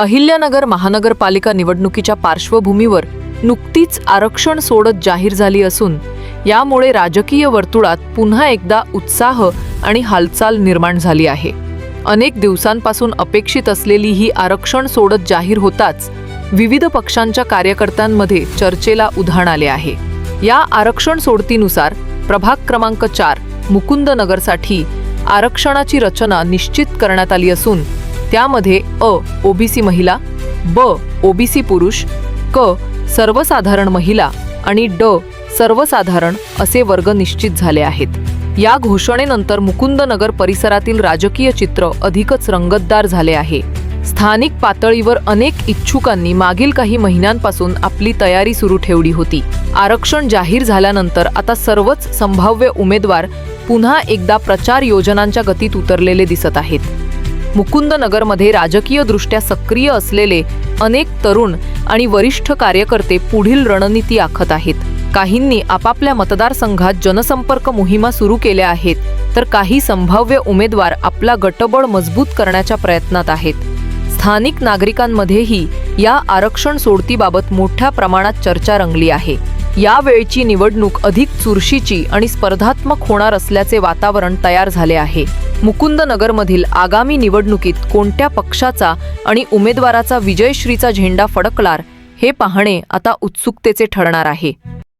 अहिल्यानगर महानगरपालिका निवडणुकीच्या पार्श्वभूमीवर नुकतीच आरक्षण सोडत जाहीर झाली असून यामुळे राजकीय वर्तुळात पुन्हा एकदा उत्साह आणि हालचाल निर्माण झाली आहे. अनेक दिवसांपासून अपेक्षित असलेली ही आरक्षण सोडत जाहीर होताच विविध पक्षांच्या कार्यकर्त्यांमध्ये चर्चेला उधाण आले आहे. या आरक्षण सोडतीनुसार प्रभाग क्रमांक चार मुकुंदनगरसाठी आरक्षणाची रचना निश्चित करण्यात आली असून त्यामध्ये अ ओबीसी महिला ब ओबीसी पुरुष क सर्वसाधारण महिला आणि ड सर्वसाधारण असे वर्ग निश्चित झाले आहेत. या घोषणेनंतर मुकुंदनगर परिसरातील राजकीय चित्र अधिकच रंगतदार झाले आहे. स्थानिक पातळीवर अनेक इच्छुकांनी मागील काही महिन्यांपासून आपली तयारी सुरू ठेवली होती. आरक्षण जाहीर झाल्यानंतर आता सर्वच संभाव्य उमेदवार पुन्हा एकदा प्रचार योजनांच्या गतीत उतरलेले दिसत आहेत. मुकुंदनगरमध्ये राजकीयदृष्ट्या सक्रिय असलेले अनेक तरुण आणि वरिष्ठ कार्यकर्ते पुढील रणनीती आखत आहेत. काहींनी आपापल्या मतदारसंघात जनसंपर्क मोहिमा सुरू केल्या आहेत तर काही संभाव्य उमेदवार आपला गटबळ मजबूत करण्याच्या प्रयत्नात आहेत. स्थानिक नागरिकांमध्येही या आरक्षण सोडतीबाबत मोठ्या प्रमाणात चर्चा रंगली आहे. यावेळची निवडणूक अधिक चुरशीची आणि स्पर्धात्मक होणार असल्याचे वातावरण तयार झाले आहे. मुकुंदनगरमधील आगामी निवडणुकीत कोणत्या पक्षाचा आणि उमेदवाराचा विजयश्रीचा झेंडा फडकणार हे पाहणे आता उत्सुकतेचे ठरणार आहे.